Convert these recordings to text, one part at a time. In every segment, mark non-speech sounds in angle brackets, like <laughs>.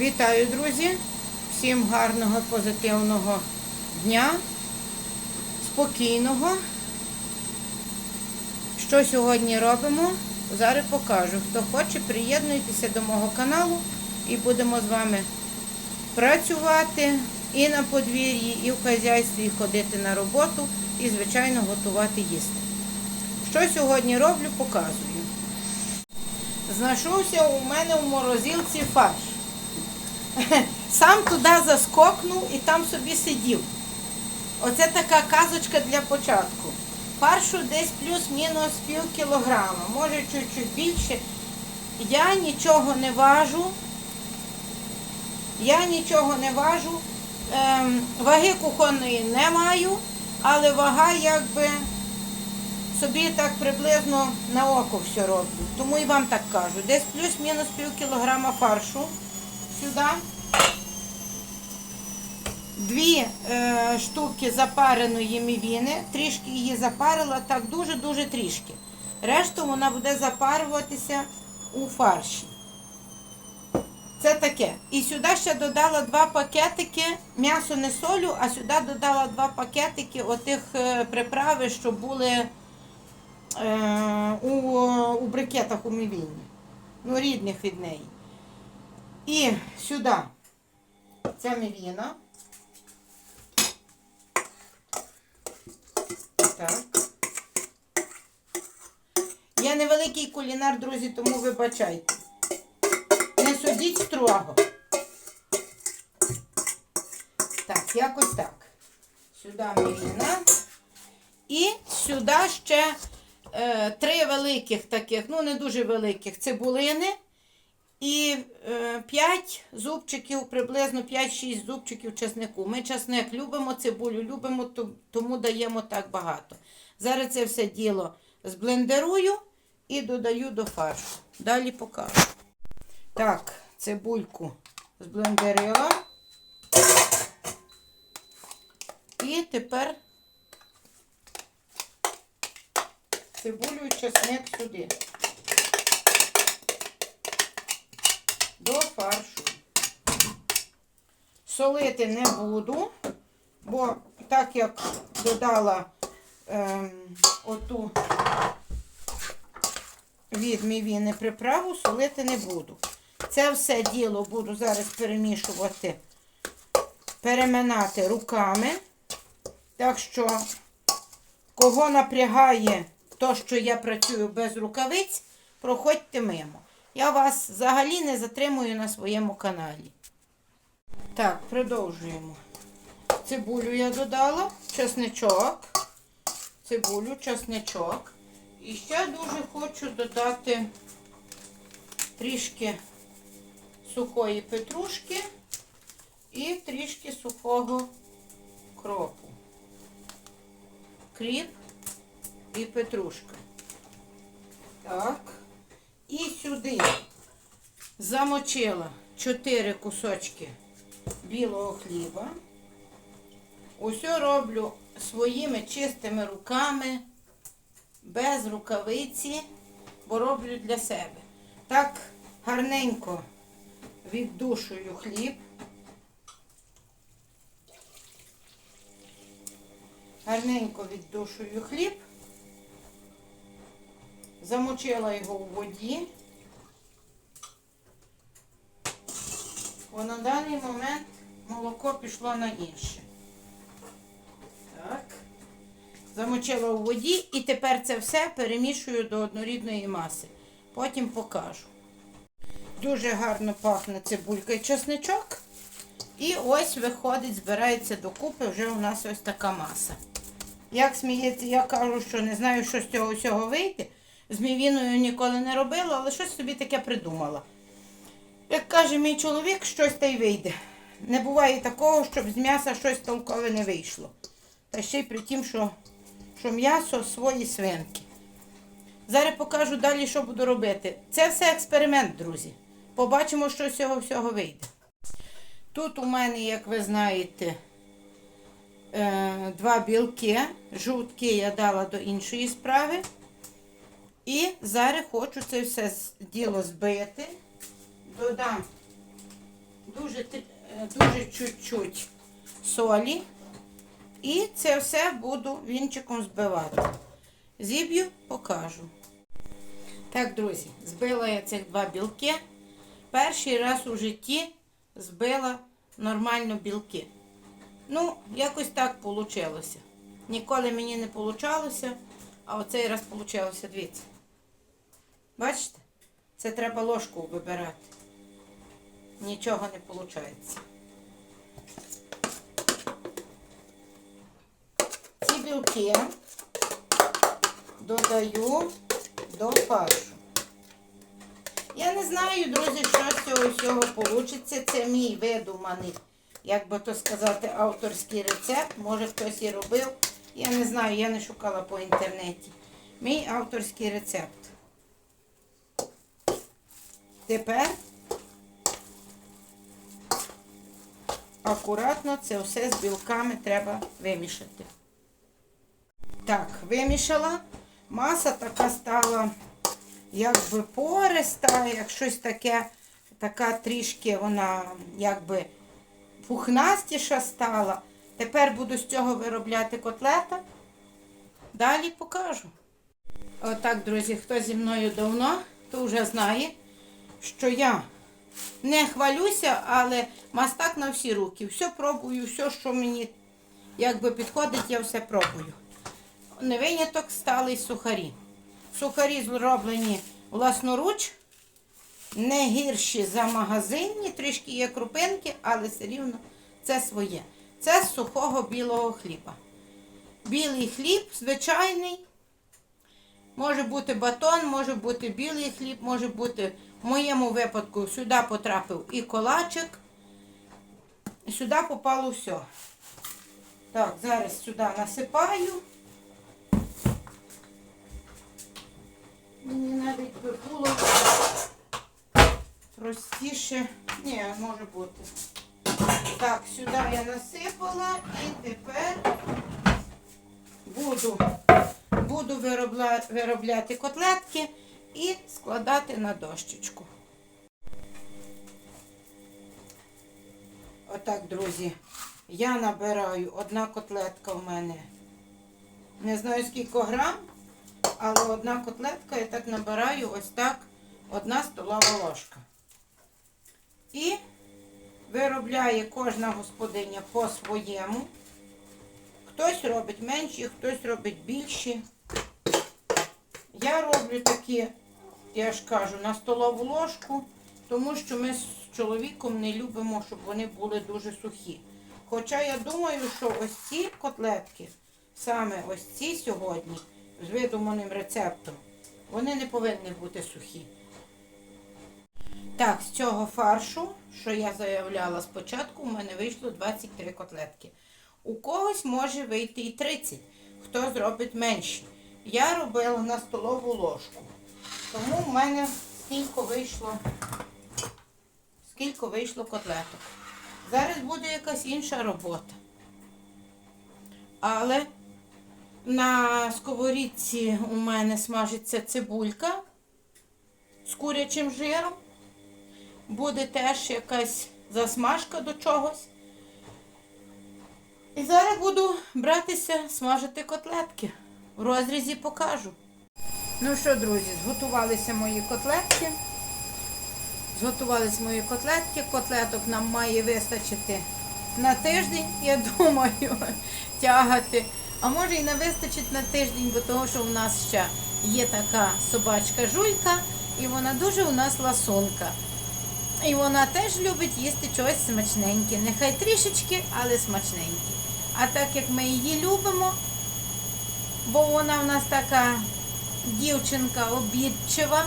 Вітаю, друзі! Всім гарного, позитивного дня, спокійного. Що сьогодні робимо? Зараз покажу. Хто хоче, приєднуйтеся до мого каналу і будемо з вами працювати і на подвір'ї, і в хазяйстві, і ходити на роботу, і, звичайно, готувати їсти. Що сьогодні роблю, показую. Знайшовся у мене в морозилці фарш. <laughs> Сам туди заскокнув і там собі сидів. Оце така казочка для початку. Фаршу десь плюс-мінус пів кілограма, може чуть-чуть більше. Я нічого не важу. Я нічого не важу. Ем, ваги кухонної не маю, але вага якби собі так приблизно на око все роблю. Тому і вам так кажу. Десь плюс-мінус пів кілограма фаршу сюди. Дві е, штуки запареної мівіни. Трішки її запарила, так дуже-дуже трішки. Решту вона буде запарюватися у фарші. Це таке. І сюди ще додала два пакетики, м'ясо не солю, а сюди додала два пакетики отих е, приправи, що були е, у, у брикетах у мівіні. Ну, рідних від неї. І сюди ця мівіна. Так. Я невеликий кулінар, друзі, тому вибачайте. Не судіть строго. Так, якось так. Сюди мівіна. І сюди ще е, три великих таких, ну не дуже великих цибулини. І е, 5 зубчиків, приблизно 5-6 зубчиків чеснику. Ми чесник любимо, цибулю любимо, тому даємо так багато. Зараз це все діло зблендерую і додаю до фаршу. Далі покажу. Так, цибульку зблендерила. І тепер цибулю і чесник сюди. До фаршу. Солити не буду, бо так як додала ем, оту від мівіни приправу, солити не буду. Це все діло буду зараз перемішувати, переминати руками. Так що, кого напрягає то, що я працюю без рукавиць, проходьте мимо. Я вас взагалі не затримую на своєму каналі. Так, продовжуємо. Цибулю я додала, чесничок, цибулю, чесничок. І ще дуже хочу додати трішки сухої петрушки і трішки сухого кропу. Кріп і петрушка. Так. І сюди замочила 4 кусочки білого хліба. Усе роблю своїми чистими руками, без рукавиці, бо роблю для себе. Так гарненько віддушую хліб. Гарненько віддушую хліб. Замочила його у воді. Бо на даний момент молоко пішло на інше. Так. Замочила у воді і тепер це все перемішую до однорідної маси. Потім покажу. Дуже гарно пахне цибулька і чесничок. І ось виходить, збирається докупи, вже у нас ось така маса. Як сміється, я кажу, що не знаю, що з цього всього вийде. З мівіною ніколи не робила, але щось собі таке придумала. Як каже мій чоловік, щось та й вийде. Не буває такого, щоб з м'яса щось толкове не вийшло. Та ще й при тім, що, що м'ясо свої свинки. Зараз покажу далі, що буду робити. Це все експеримент, друзі. Побачимо, що з цього всього вийде. Тут у мене, як ви знаєте, е, два білки. Жовтки я дала до іншої справи. І зараз хочу це все діло збити. Додам дуже, е, дуже чуть-чуть солі. І це все буду вінчиком збивати. Зіб'ю, покажу. Так, друзі, збила я цих два білки. Перший раз у житті збила нормально білки. Ну, якось так вийшло. Ніколи мені не вийшло, а оцей раз вийшло, дивіться. Бачите? Це треба ложку вибирати. Нічого не виходить. Ці білки додаю до фаршу. Я не знаю, друзі, що з цього всього вийде. Це мій видуманий, як би то сказати, авторський рецепт. Може хтось і робив. Я не знаю, я не шукала по інтернеті. Мій авторський рецепт. Тепер акуратно це все з білками треба вимішати. Так, вимішала. Маса така стала, якби пориста, як щось таке, така трішки вона якби пухнастіша стала. Тепер буду з цього виробляти котлета. Далі покажу. Отак, друзі, хто зі мною давно, то вже знає, що я не хвалюся, але мастак на всі руки. Все пробую, все, що мені якби підходить, я все пробую. Не виняток стали сухарі. Сухарі зроблені власноруч, не гірші за магазинні, трішки є крупинки, але все рівно це своє. Це з сухого білого хліба. Білий хліб, звичайний. Може бути батон, може бути білий хліб, може бути, в моєму випадку, сюди потрапив і колачик. І сюди попало все. Так, зараз сюди насипаю. Мені навіть би було простіше. Ні, може бути. Так, сюди я насипала і тепер буду, буду виробля, виробляти котлетки і складати на дощечку. Отак, друзі, я набираю одна котлетка в мене. Не знаю скільки грам, але одна котлетка я так набираю ось так одна столова ложка. І виробляє кожна господиня по-своєму. Хтось робить менші, хтось робить більші. Я роблю такі, я ж кажу, на столову ложку, тому що ми з чоловіком не любимо, щоб вони були дуже сухі. Хоча я думаю, що ось ці котлетки, саме ось ці сьогодні, з видуманим рецептом, вони не повинні бути сухі. Так, з цього фаршу, що я заявляла спочатку, у мене вийшло 23 котлетки. У когось може вийти і 30, хто зробить менші. Я робила на столову ложку. Тому в мене скільки вийшло, скільки вийшло котлеток. Зараз буде якась інша робота. Але на сковорідці у мене смажиться цибулька з курячим жиром. Буде теж якась засмажка до чогось. І зараз буду братися смажити котлетки. В розрізі покажу. Ну що, друзі, зготувалися мої котлетки. Зготувалися мої котлетки. Котлеток нам має вистачити на тиждень, я думаю, <laughs> тягати. А може і не вистачить на тиждень, бо того, що у нас ще є така собачка жуйка, і вона дуже у нас ласунка. І вона теж любить їсти щось смачненьке. Нехай трішечки, але смачненьке. А так як ми її любимо, бо вона в нас така дівчинка обідчива,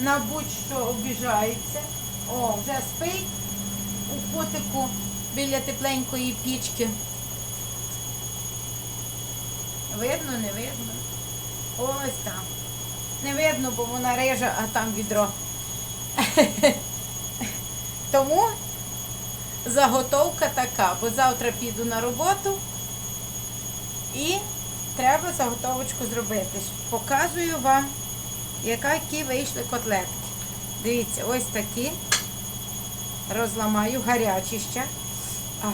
на будь-що обіжається. О, вже спить у кутику біля тепленької пічки. Видно, не видно. Ось там. Не видно, бо вона рижа, а там відро. <laughs> Тому заготовка така, бо завтра піду на роботу і треба заготовочку зробити. Показую вам, які вийшли котлетки. Дивіться, ось такі. розламаю гарячі ще. А.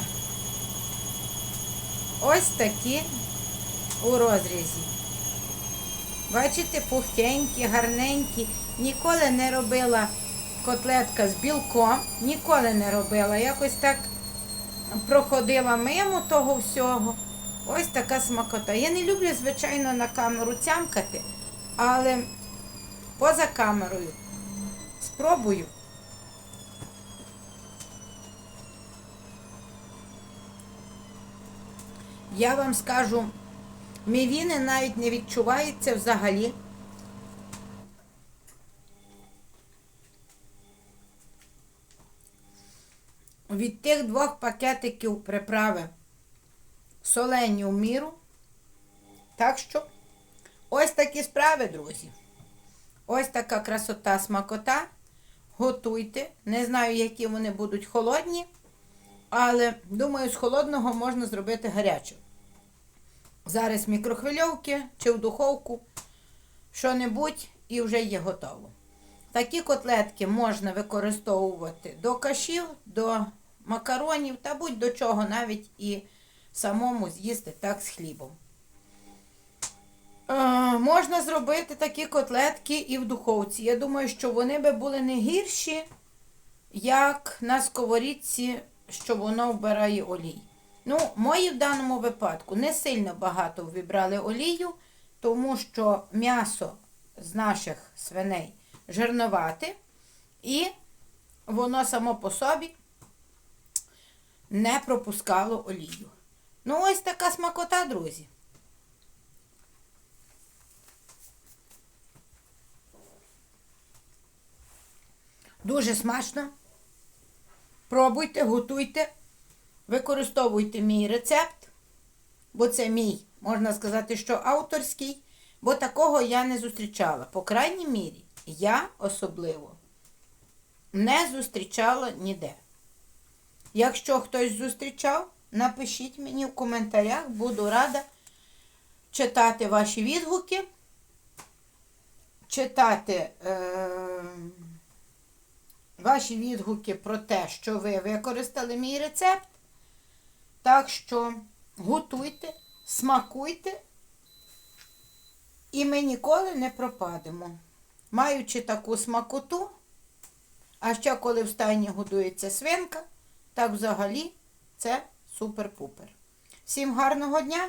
Ось такі у розрізі. Бачите, пухтенькі, гарненькі. Ніколи не робила котлетка з білком, ніколи не робила. Якось так проходила мимо того всього. Ось така смакота. Я не люблю, звичайно, на камеру цямкати, але поза камерою спробую. Я вам скажу, мівіни навіть не відчувається взагалі. Від тих двох пакетиків приправи солені в міру. Так що, ось такі справи, друзі. Ось така красота смакота. Готуйте. Не знаю, які вони будуть холодні, але думаю, з холодного можна зробити гаряче. Зараз мікрохвильовки чи в духовку, що-небудь і вже є готово. Такі котлетки можна використовувати до кашів, до макаронів та будь-до чого, навіть і самому з'їсти так з хлібом. Е, можна зробити такі котлетки і в духовці. Я думаю, що вони би були не гірші, як на сковорідці, що воно вбирає олій. Ну, мої в даному випадку не сильно багато вибрали олію, тому що м'ясо з наших свиней жирновате, і воно само по собі не пропускало олію. Ну, ось така смакота, друзі. Дуже смачно. Пробуйте, готуйте, використовуйте мій рецепт, бо це мій, можна сказати, що авторський, бо такого я не зустрічала. По крайній мірі, я особливо не зустрічала ніде. Якщо хтось зустрічав, напишіть мені в коментарях, буду рада читати ваші відгуки, читати е, ваші відгуки про те, що ви використали мій рецепт. Так що готуйте, смакуйте, і ми ніколи не пропадемо. Маючи таку смакоту, а ще коли в стайні годується свинка, так взагалі це супер-пупер. Всім гарного дня,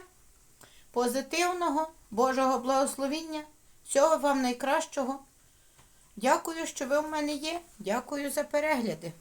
позитивного, Божого благословіння, всього вам найкращого. Дякую, що ви в мене є. Дякую за перегляди.